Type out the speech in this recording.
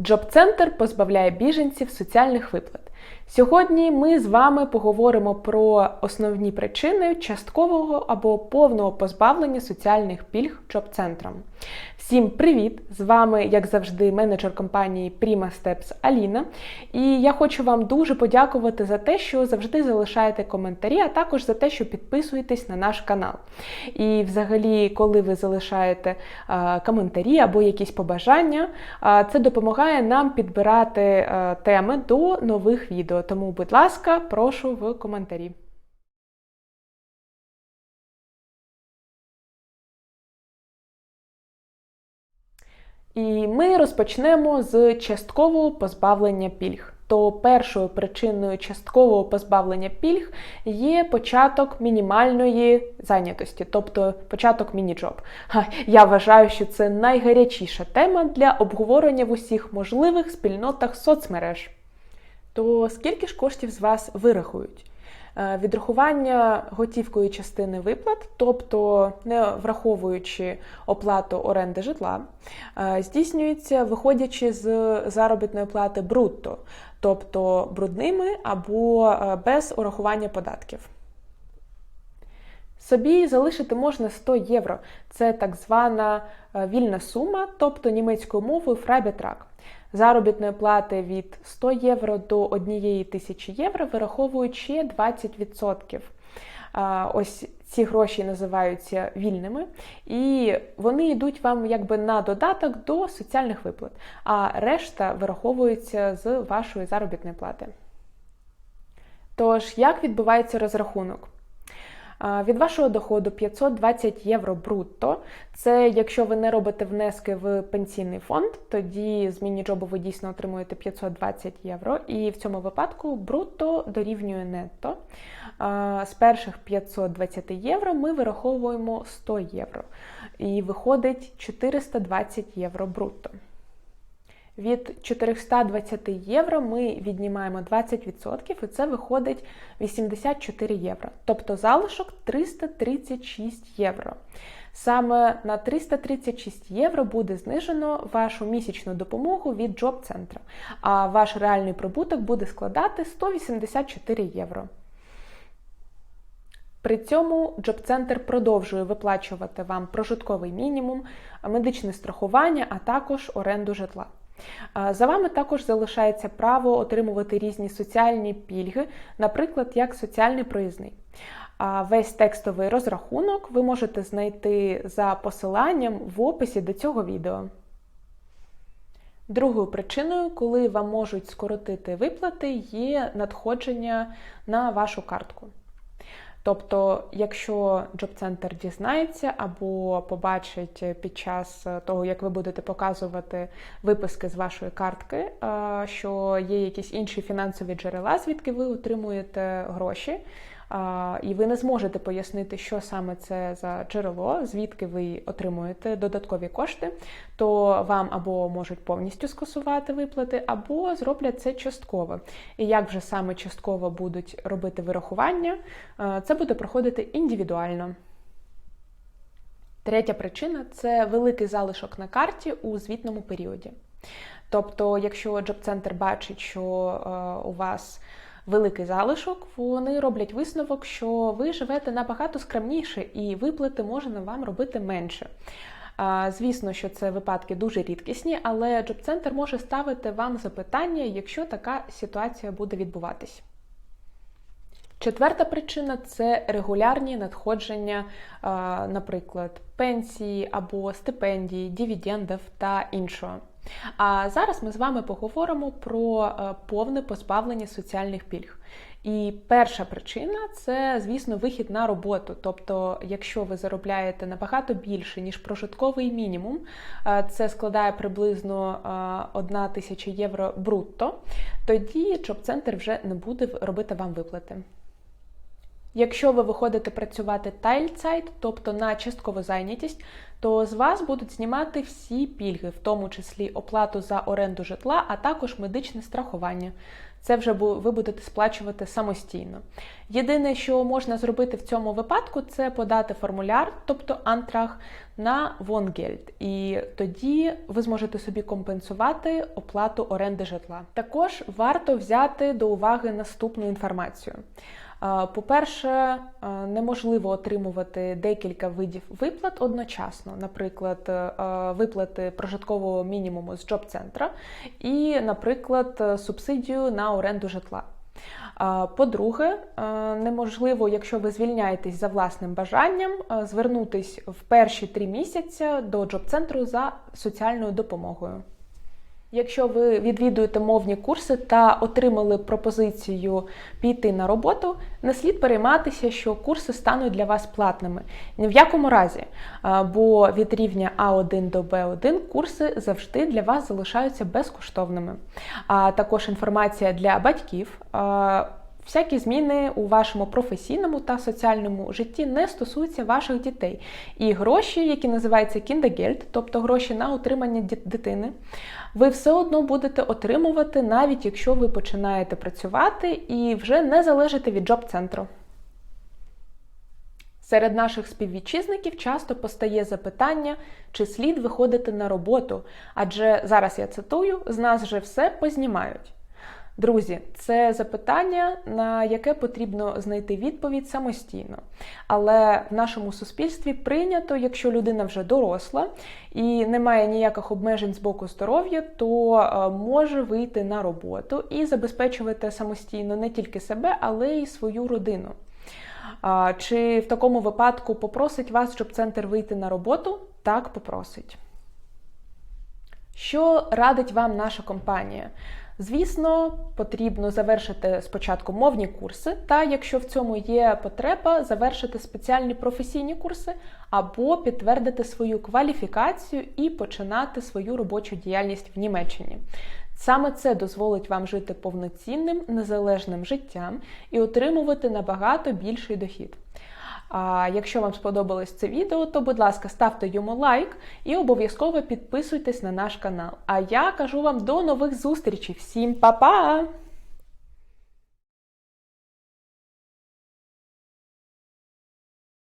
Джоб-центр позбавляє біженців соціальних виплат. Сьогодні ми з вами поговоримо про основні причини часткового або повного позбавлення соціальних пільг Джоб-центром. Всім привіт! З вами, як завжди, менеджер компанії Prima Steps Аліна. І я хочу вам дуже подякувати за те, що завжди залишаєте коментарі, а також за те, що підписуєтесь на наш канал. І, взагалі, коли ви залишаєте а, коментарі або якісь побажання, а, це допомагає нам підбирати а, теми до нових відео. Тому, будь ласка, прошу в коментарі. І ми розпочнемо з часткового позбавлення пільг. То першою причиною часткового позбавлення пільг є початок мінімальної зайнятості, тобто початок міні-джоб. Я вважаю, що це найгарячіша тема для обговорення в усіх можливих спільнотах соцмереж. То скільки ж коштів з вас вирахують? Відрахування готівкої частини виплат, тобто не враховуючи оплату оренди житла, здійснюється виходячи з заробітної плати брутто, тобто брудними або без урахування податків. Собі залишити можна 100 євро. Це так звана вільна сума, тобто німецькою мовою фрайбетрак. Заробітної плати від 100 євро до 1 тисячі євро вираховують ще 20%. Ось ці гроші називаються вільними, і вони йдуть вам якби на додаток до соціальних виплат, а решта вираховується з вашої заробітної плати. Тож, як відбувається розрахунок? Від вашого доходу 520 євро брутто. Це якщо ви не робите внески в пенсійний фонд, тоді з міні-джобу ви дійсно отримуєте 520 євро. І в цьому випадку брутто дорівнює нетто. З перших 520 євро ми вираховуємо 100 євро. І виходить 420 євро брутто. Від 420 євро ми віднімаємо 20%, і це виходить 84 євро. Тобто залишок 336 євро. Саме на 336 євро буде знижено вашу місячну допомогу від джоб-центра, а ваш реальний прибуток буде складати 184 євро. При цьому Джоб-центр продовжує виплачувати вам прожитковий мінімум, медичне страхування, а також оренду житла. За вами також залишається право отримувати різні соціальні пільги, наприклад, як соціальний проїзний. Весь текстовий розрахунок ви можете знайти за посиланням в описі до цього відео. Другою причиною, коли вам можуть скоротити виплати, є надходження на вашу картку. Тобто, якщо джоб-центр дізнається або побачить під час того, як ви будете показувати виписки з вашої картки, що є якісь інші фінансові джерела, звідки ви отримуєте гроші, і ви не зможете пояснити, що саме це за джерело, звідки ви отримуєте додаткові кошти, то вам або можуть повністю скасувати виплати, або зроблять це частково. І як вже саме частково будуть робити вирахування, це буде проходити індивідуально. Третя причина це великий залишок на карті у звітному періоді. Тобто, якщо джоб-центр бачить, що у вас великий залишок, вони роблять висновок, що ви живете набагато скромніше і виплати можна вам робити менше. Звісно, що це випадки дуже рідкісні, але джоб-центр може ставити вам запитання, якщо така ситуація буде відбуватись. Четверта причина це регулярні надходження, наприклад, пенсії або стипендії, дивідендів та іншого. А зараз ми з вами поговоримо про е, повне позбавлення соціальних пільг. І перша причина це, звісно, вихід на роботу. Тобто, якщо ви заробляєте набагато більше, ніж прожитковий мінімум, е, це складає приблизно 1 е, тисяча євро брутто, тоді джоб-центр вже не буде робити вам виплати. Якщо ви виходите працювати тайльцайт, тобто на часткову зайнятість, то з вас будуть знімати всі пільги, в тому числі оплату за оренду житла, а також медичне страхування. Це вже ви будете сплачувати самостійно. Єдине, що можна зробити в цьому випадку, це подати формуляр, тобто антрах, на Вонгельд. І тоді ви зможете собі компенсувати оплату оренди житла. Також варто взяти до уваги наступну інформацію. По-перше, неможливо отримувати декілька видів виплат одночасно, наприклад, е, виплати прожиткового мінімуму з джоб-центра і, наприклад, субсидію на оренду житла. По-друге, е, неможливо, якщо ви звільняєтесь за власним бажанням, е, звернутись в перші три місяці до джоб-центру за соціальною допомогою. Якщо ви відвідуєте мовні курси та отримали пропозицію піти на роботу, не слід перейматися, що курси стануть для вас платними. Ні в якому разі, бо від рівня А1 до Б1 курси завжди для вас залишаються безкоштовними. А також інформація для батьків. Всякі зміни у вашому професійному та соціальному житті не стосуються ваших дітей. І гроші, які називаються кіндегельд, тобто гроші на утримання дитини, ви все одно будете отримувати, навіть якщо ви починаєте працювати і вже не залежите від джоб-центру. Серед наших співвітчизників часто постає запитання, чи слід виходити на роботу, адже зараз я цитую, з нас вже все познімають. Друзі, це запитання, на яке потрібно знайти відповідь самостійно. Але в нашому суспільстві прийнято, якщо людина вже доросла і не має ніяких обмежень з боку здоров'я, то е, може вийти на роботу і забезпечувати самостійно не тільки себе, але й свою родину. Чи в такому випадку попросить вас, щоб центр вийти на роботу? Так, попросить. Що радить вам наша компанія? Звісно, потрібно завершити спочатку мовні курси, та якщо в цьому є потреба, завершити спеціальні професійні курси або підтвердити свою кваліфікацію і починати свою робочу діяльність в Німеччині. Саме це дозволить вам жити повноцінним незалежним життям і отримувати набагато більший дохід. А якщо вам сподобалось це відео, то, будь ласка, ставте йому лайк і обов'язково підписуйтесь на наш канал. А я кажу вам до нових зустрічей. Всім па-па!